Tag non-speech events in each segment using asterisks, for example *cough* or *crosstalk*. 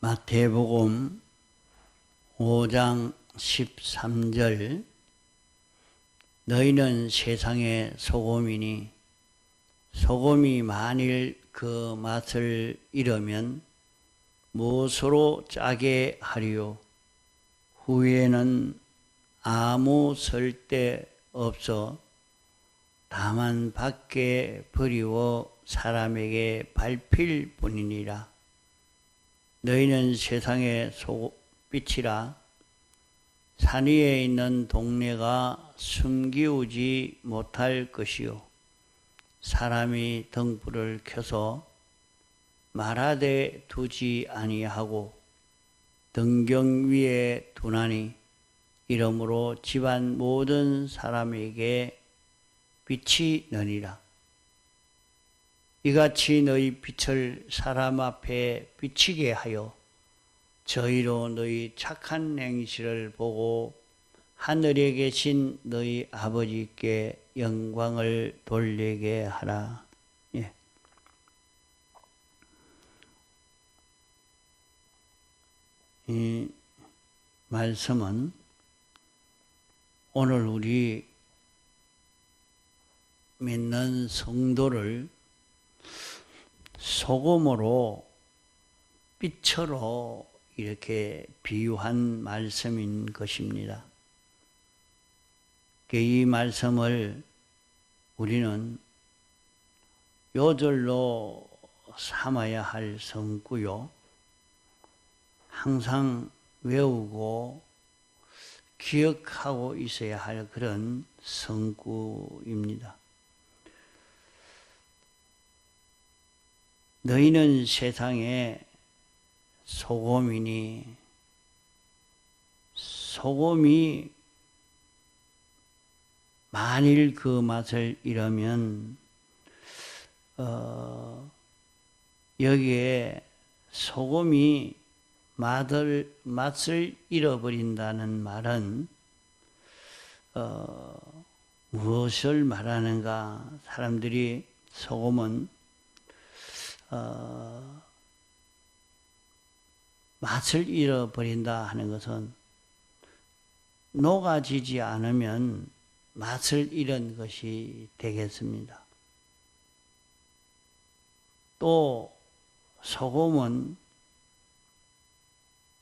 마태복음 5장 13절 너희는 세상의 소금이니 소금이 만일 그 맛을 잃으면 무엇으로 짜게 하리요 후에는 아무 쓸데 없어 다만 밖에 버리워 사람에게 밟힐 뿐이니라. 너희는 세상의 빛이라 산 위에 있는 동네가 숨기우지 못할 것이요 사람이 등불을 켜서 말하되 두지 아니하고 등경 위에 두나니 이러므로 집안 모든 사람에게 빛이 너니라. 이같이 너희 빛을 사람 앞에 비치게 하여 저희로 너희 착한 행실을 보고 하늘에 계신 너희 아버지께 영광을 돌리게 하라. 예. 이 말씀은 오늘 우리 믿는 성도를 소금으로 빛으로 이렇게 비유한 말씀인 것입니다. 이 말씀을 우리는 요절로 삼아야 할 성구요. 항상 외우고 기억하고 있어야 할 그런 성구입니다. 너희는 세상에 소금이니 소금이 만일 그 맛을 잃으면 어, 여기에 소금이 맛을, 맛을 잃어버린다는 말은 어, 무엇을 말하는가? 사람들이 소금은 어, 맛을 잃어버린다 하는 것은 녹아지지 않으면 맛을 잃은 것이 되겠습니다. 또 소금은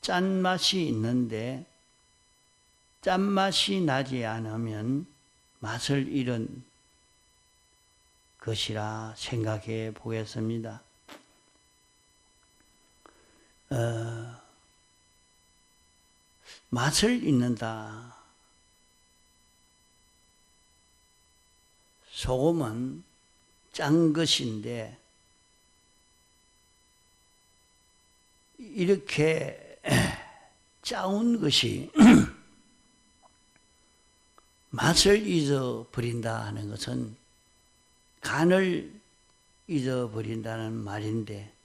짠맛이 있는데 짠맛이 나지 않으면 맛을 잃은 것이라 생각해 보겠습니다. 어, 맛을 잊는다. 소금은 짠 것인데 이렇게 *clears throat* 짜운 것이 *clears throat* 맛을 잊어버린다 하는 것은 간을 잊어버린다는 말인데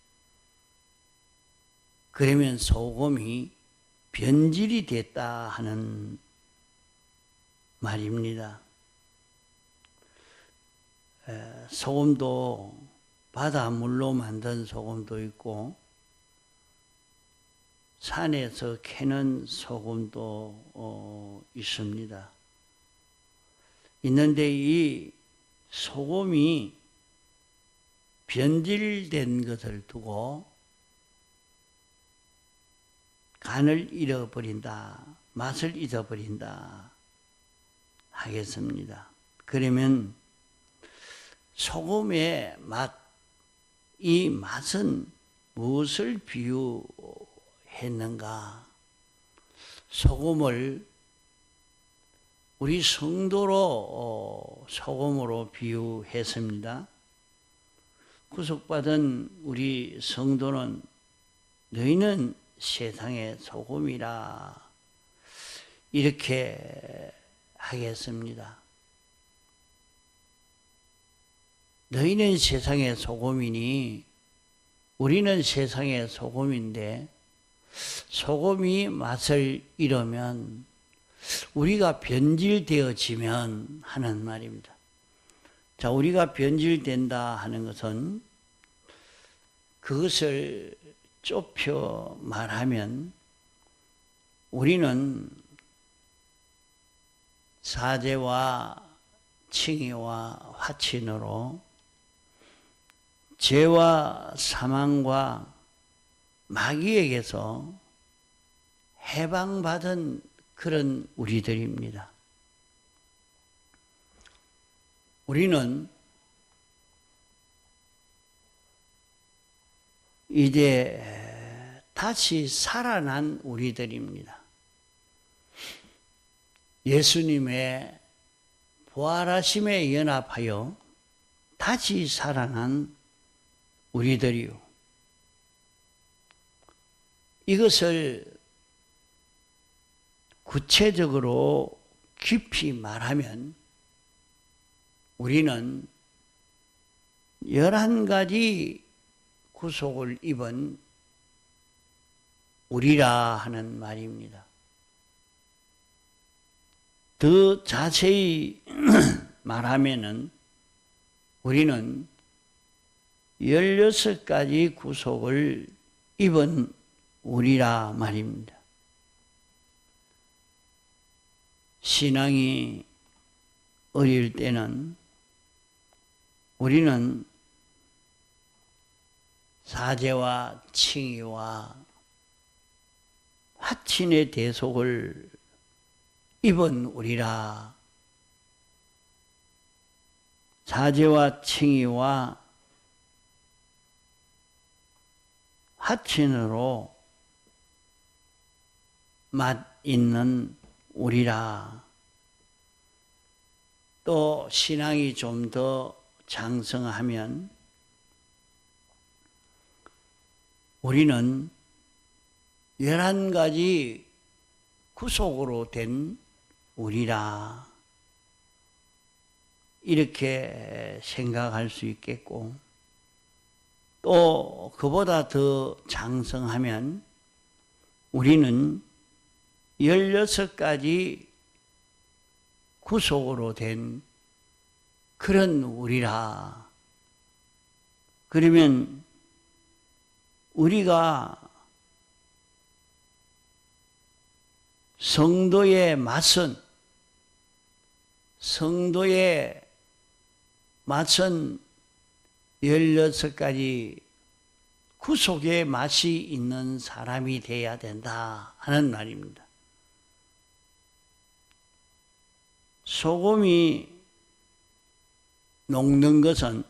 그러면 소금이 변질이 됐다 하는 말입니다. 소금도 바닷물로 만든 소금도 있고 산에서 캐는 소금도 어, 있습니다. 있는데 이 소금이 변질된 것을 두고 간을 잃어버린다, 맛을 잊어버린다 하겠습니다. 그러면 소금의 맛, 이 맛은 무엇을 비유했는가? 소금을 우리 성도로 어, 소금으로 비유했습니다. 구속받은 우리 성도는 너희는 세상의 소금이라 이렇게 하겠습니다. 너희는 세상의 소금이니 우리는 세상의 소금인데 소금이 맛을 잃으면 우리가 변질되어지면 하는 말입니다. 자, 우리가 변질된다 하는 것은 그것을 좁혀 말하면 우리는 사제와 칭의와 화친으로 죄와 사망과 마귀에게서 해방받은 그런 우리들입니다. 우리는 이제 다시 살아난 우리들입니다. 예수님의 부활하심에 연합하여 다시 살아난 우리들이요. 이것을 구체적으로 깊이 말하면 우리는 열한 가지 구속을 입은 우리라 하는 말입니다. 더 자세히 *clears throat* 말하면은 우리는 16가지 구속을 입은 우리라 말입니다. 신앙이 어릴 때는 우리는 사제와 칭의와 화친의 대속을 입은 우리라 사제와 칭의와 하친으로 맛 있는 우리라. 또 신앙이 좀 더 장성하면 우리는 열한 가지 구속으로 된 우리라. 이렇게 생각할 수 있겠고, 또 그보다 더 장성하면 우리는 16가지 구속으로 된 그런 우리라. 그러면 우리가 성도의 맛은 성도의 맛은 16가지 구속의 맛이 있는 사람이 되어야 된다 하는 말입니다. 소금이 녹는 것은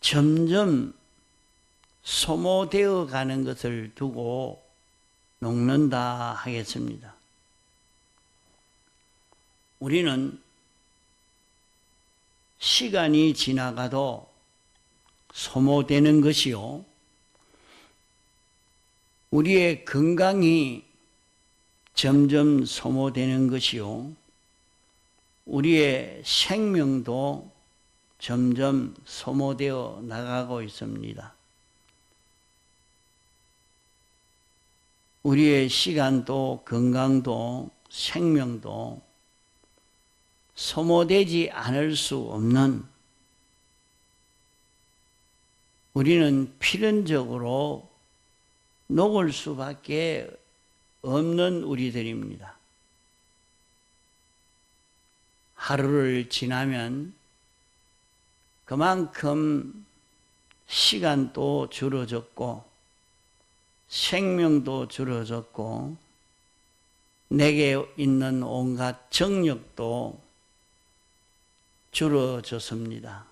점점 소모되어 가는 것을 두고 녹는다 하겠습니다. 우리는 시간이 지나가도 소모되는 것이요. 우리의 건강이 점점 소모되는 것이요. 우리의 생명도 점점 소모되어 나가고 있습니다. 우리의 시간도 건강도 생명도 소모되지 않을 수 없는 우리는 필연적으로 녹을 수밖에 없는 우리들입니다. 하루를 지나면 그만큼 시간도 줄어졌고 생명도 줄어졌고 내게 있는 온갖 정력도 줄어졌습니다.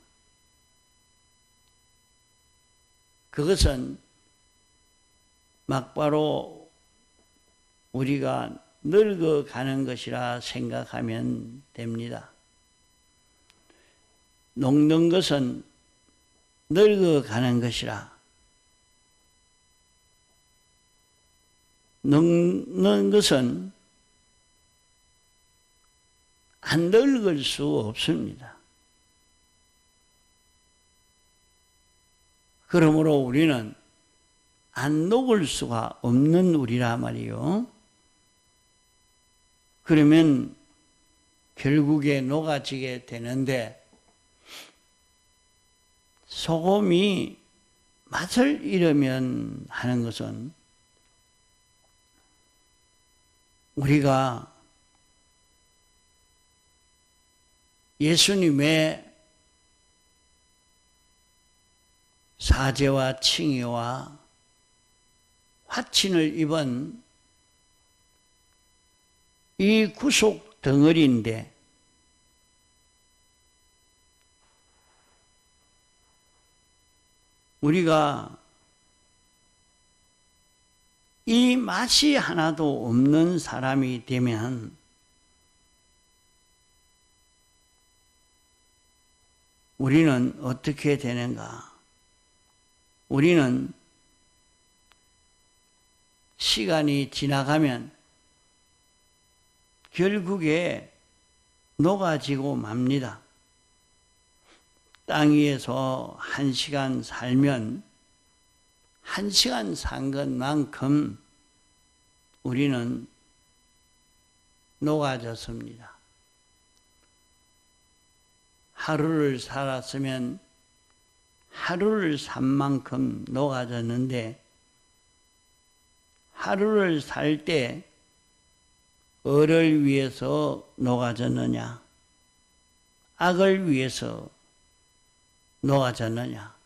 그것은 막바로 우리가 늙어가는 것이라 생각하면 됩니다. 녹는 것은 늙어가는 것이라 늙는 것은 안 늙을 수 없습니다. 그러므로 우리는 안 녹을 수가 없는 우리라 말이요. 그러면 결국에 녹아지게 되는데 소금이 맛을 잃으면 하는 것은 우리가 예수님의 사제와 칭의와 화친을 입은 이 구속 덩어리인데 우리가 이 맛이 하나도 없는 사람이 되면 우리는 어떻게 되는가? 우리는 시간이 지나가면 결국에 녹아지고 맙니다. 땅 위에서 한 시간 살면 한 시간 산 것만큼 우리는 녹아졌습니다. 하루를 살았으면 하루를 산 만큼 녹아졌는데 하루를 살 때 을을 위해서 녹아졌느냐 악을 위해서 녹아졌느냐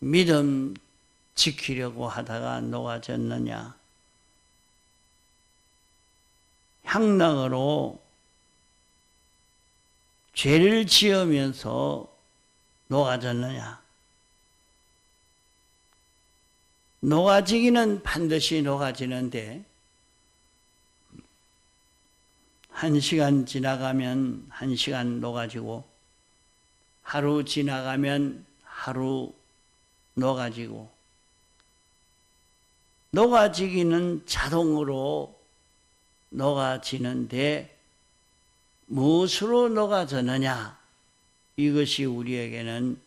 믿음 지키려고 하다가 녹아졌느냐 향락으로 죄를 지으면서 녹아졌느냐? 녹아지기는 반드시 녹아지는데, 한 시간 지나가면 한 시간 녹아지고, 하루 지나가면 하루 녹아지고, 녹아지기는 자동으로 녹아지는데, 무엇으로 녹아졌느냐? 이것이 우리에게는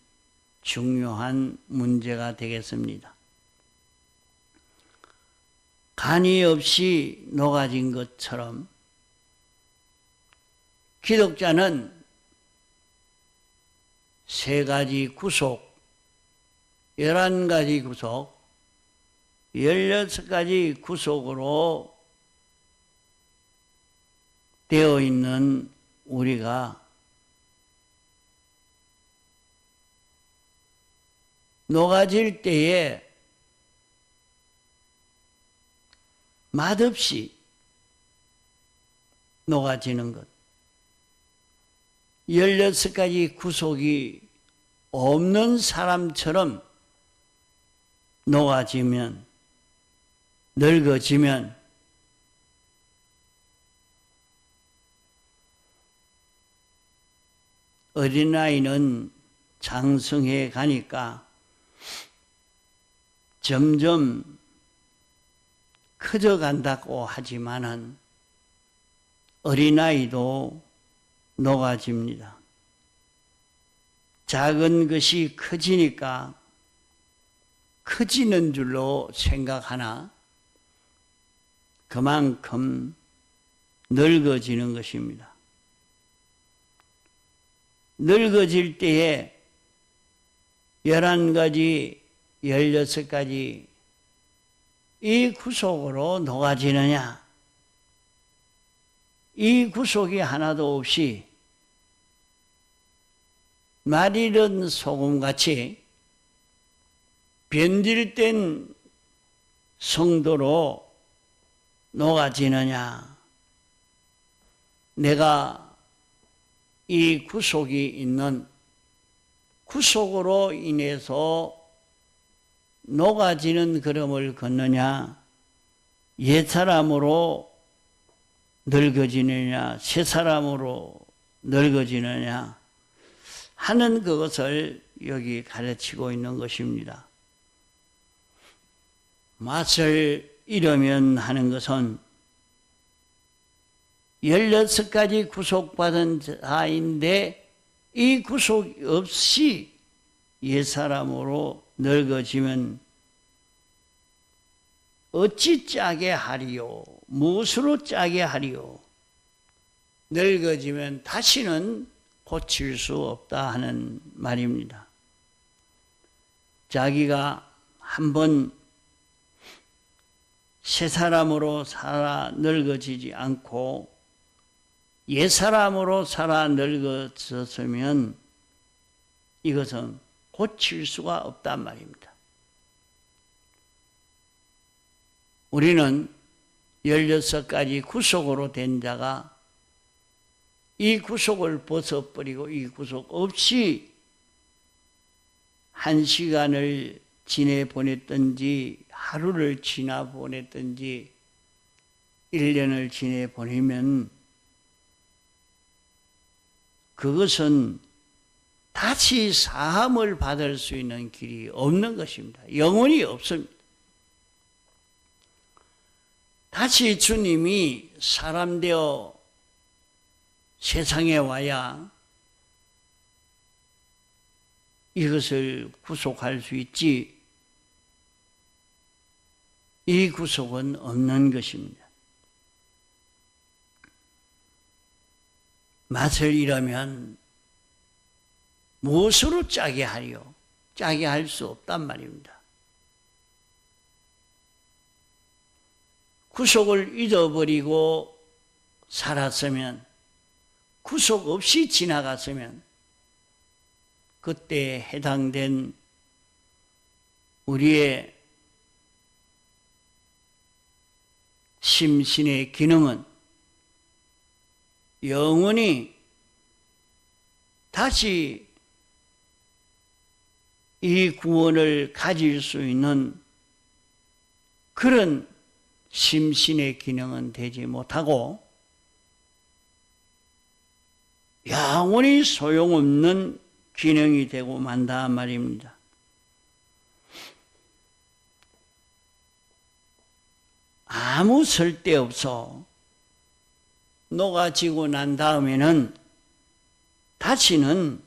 중요한 문제가 되겠습니다. 간이 없이 녹아진 것처럼 기독자는 세 가지 구속, 열한 가지 구속, 열여섯 가지 구속으로 되어 있는 우리가 녹아질 때에 맛없이 녹아지는 것. 16가지 구속이 없는 사람처럼 녹아지면, 늙어지면, 어린아이는 장성해 가니까 점점 커져 간다고 하지만은 어린아이도 녹아집니다. 작은 것이 커지니까 커지는 줄로 생각하나 그만큼 늙어지는 것입니다. 늙어질 때에 열한 가지, 열여섯 가지 이 구속으로 녹아지느냐? 이 구속이 하나도 없이 말 잃은 소금같이 변질된 성도로 녹아지느냐? 내가 이 구속이 있는 구속으로 인해서 녹아지는 걸음을 걷느냐, 옛 사람으로 늙어지느냐, 새 사람으로 늙어지느냐 하는 그것을 여기 가르치고 있는 것입니다. 맛을 잃으면 하는 것은 16가지 구속받은 자인데 이 구속 없이 옛사람으로 늙어지면 어찌 짜게 하리요? 무엇으로 짜게 하리요? 늙어지면 다시는 고칠 수 없다 하는 말입니다. 자기가 한번 새 사람으로 살아 늙어지지 않고 옛 사람으로 살아 늙어졌으면 이것은 고칠 수가 없단 말입니다. 우리는 16가지 구속으로 된 자가 이 구속을 벗어버리고 이 구속 없이 한 시간을 지내 보냈든지 하루를 지나 보냈든지 1년을 지내 보내면 그것은 다시 사함을 받을 수 있는 길이 없는 것입니다. 영원히 없습니다. 다시 주님이 사람 되어 세상에 와야 이것을 구속할 수 있지, 이 구속은 없는 것입니다. 맛을 잃으면 무엇으로 짜게 하리요? 짜게 할 수 없단 말입니다. 구속을 잊어버리고 살았으면, 구속 없이 지나갔으면, 그때 해당된 우리의 심신의 기능은 영원히 다시 이 구원을 가질 수 있는 그런 심신의 기능은 되지 못하고 영원히 소용없는 기능이 되고 만다 말입니다. 아무 쓸데없어 녹아지고 난 다음에는 다시는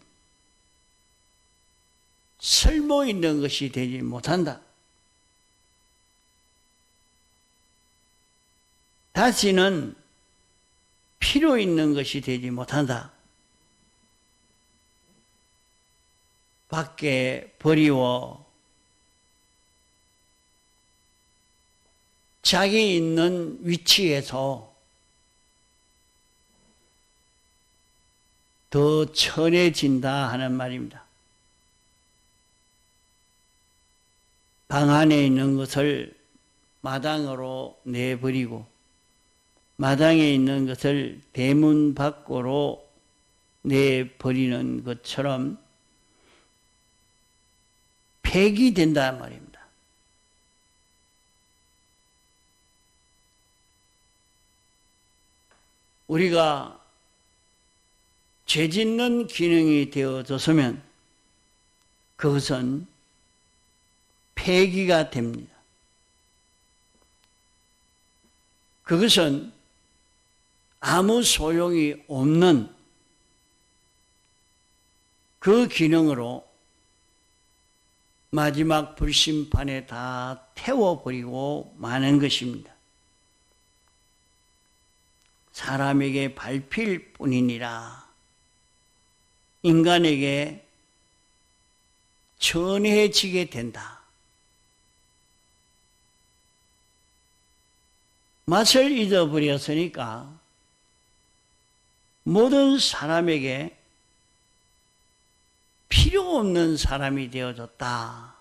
쓸모 있는 것이 되지 못한다. 다시는 필요 있는 것이 되지 못한다. 밖에 버리워 자기 있는 위치에서 더 천해진다 하는 말입니다. 방 안에 있는 것을 마당으로 내버리고 마당에 있는 것을 대문 밖으로 내버리는 것처럼 폐기된단 말입니다. 우리가 죄 짓는 기능이 되어졌으면 그것은 폐기가 됩니다. 그것은 아무 소용이 없는 그 기능으로 마지막 불심판에 다 태워버리고 마는 것입니다. 사람에게 밟힐 뿐이니라. 인간에게 전해지게 된다. 맛을 잊어버렸으니까 모든 사람에게 필요 없는 사람이 되어졌다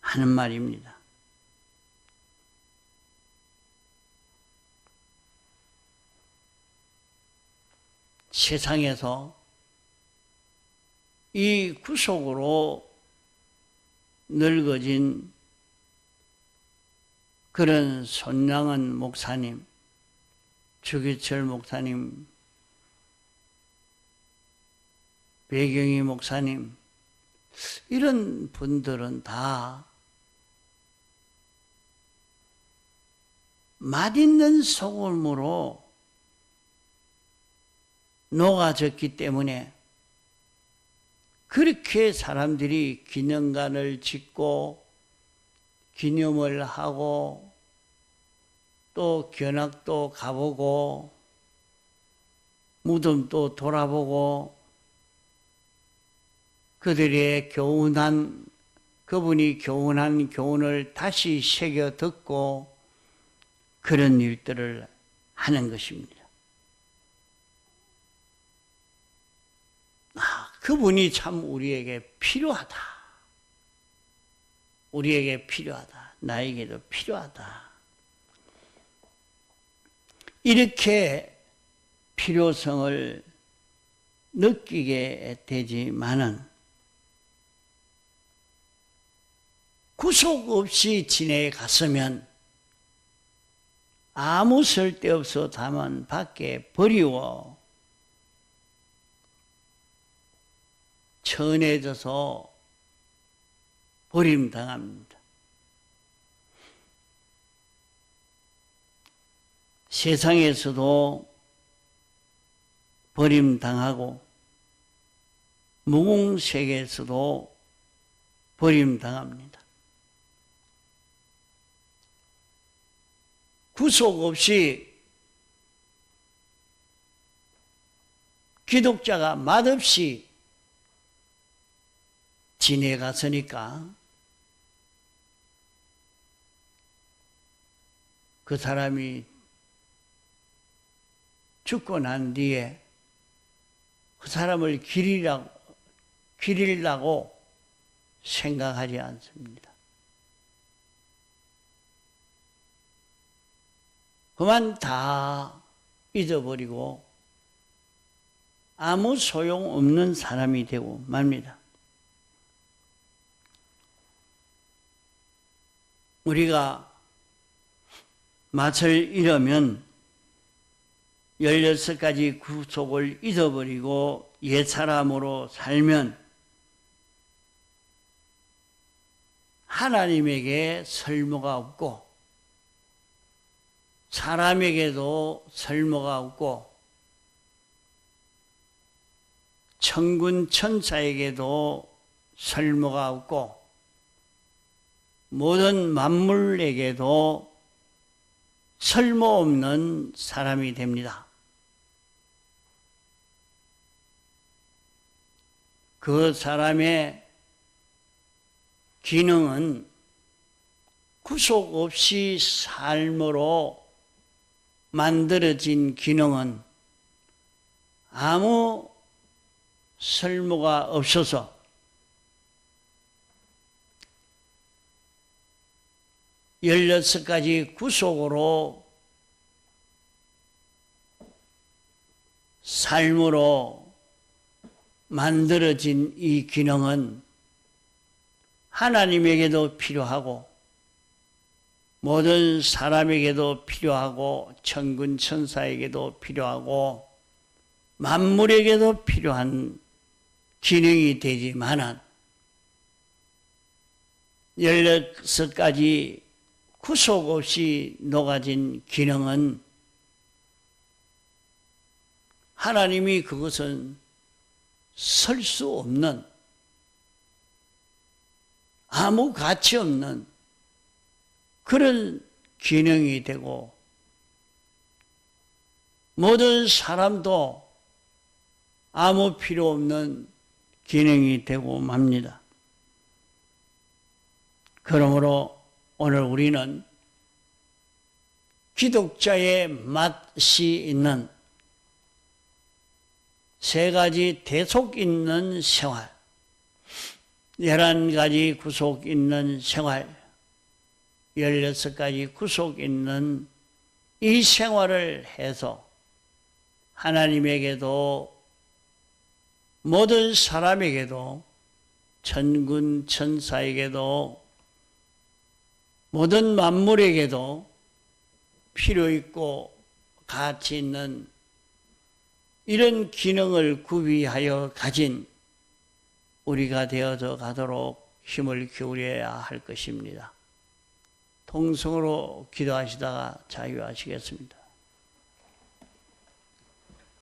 하는 말입니다. 세상에서 이 구속으로 늙어진 그런 손양은 목사님, 주기철 목사님, 배경희 목사님, 이런 분들은 다 맛있는 소금으로 녹아졌기 때문에 그렇게 사람들이 기념관을 짓고 기념을 하고 또 견학도 가보고 무덤도 돌아보고 그들의 교훈한 그분이 교훈한 교훈을 다시 새겨 듣고 그런 일들을 하는 것입니다. 아, 그분이 참 우리에게 필요하다. 우리에게 필요하다. 나에게도 필요하다. 이렇게 필요성을 느끼게 되지만은 구속 없이 지내갔으면 아무 쓸데없어 다만 밖에 버리워 천해져서 버림당합니다. 세상에서도 버림당하고 무공세계에서도 버림당합니다. 구속 없이 기독자가 맛없이 지내갔으니까 그 사람이 죽고 난 뒤에 그 사람을 기리라고, 기리려고 생각하지 않습니다. 그만 다 잊어버리고 아무 소용없는 사람이 되고 맙니다. 우리가 맛을 잃으면 16가지 구속을 잊어버리고 옛사람으로 살면 하나님에게 설모가 없고 사람에게도 설모가 없고 천군 천사에게도 설모가 없고 모든 만물에게도 설모 없는 사람이 됩니다. 그 사람의 기능은 구속 없이 삶으로 만들어진 기능은 아무 설모가 없어서 열여섯 가지 구속으로 삶으로 만들어진 이 기능은 하나님에게도 필요하고 모든 사람에게도 필요하고 천군 천사에게도 필요하고 만물에게도 필요한 기능이 되지만은 열여섯 가지 구속 없이 녹아진 기능은 하나님이 그것은 설 수 없는 아무 가치 없는 그런 기능이 되고 모든 사람도 아무 필요 없는 기능이 되고 맙니다. 그러므로 오늘 우리는 기독자의 맛이 있는 세 가지 대속 있는 생활, 열한 가지 구속 있는 생활, 열여섯 가지 구속 있는 이 생활을 해서 하나님에게도 모든 사람에게도 천군 천사에게도 모든 만물에게도 필요 있고 가치 있는 이런 기능을 구비하여 가진 우리가 되어져 가도록 힘을 기울여야 할 것입니다. 통성으로 기도하시다가 자유하시겠습니다.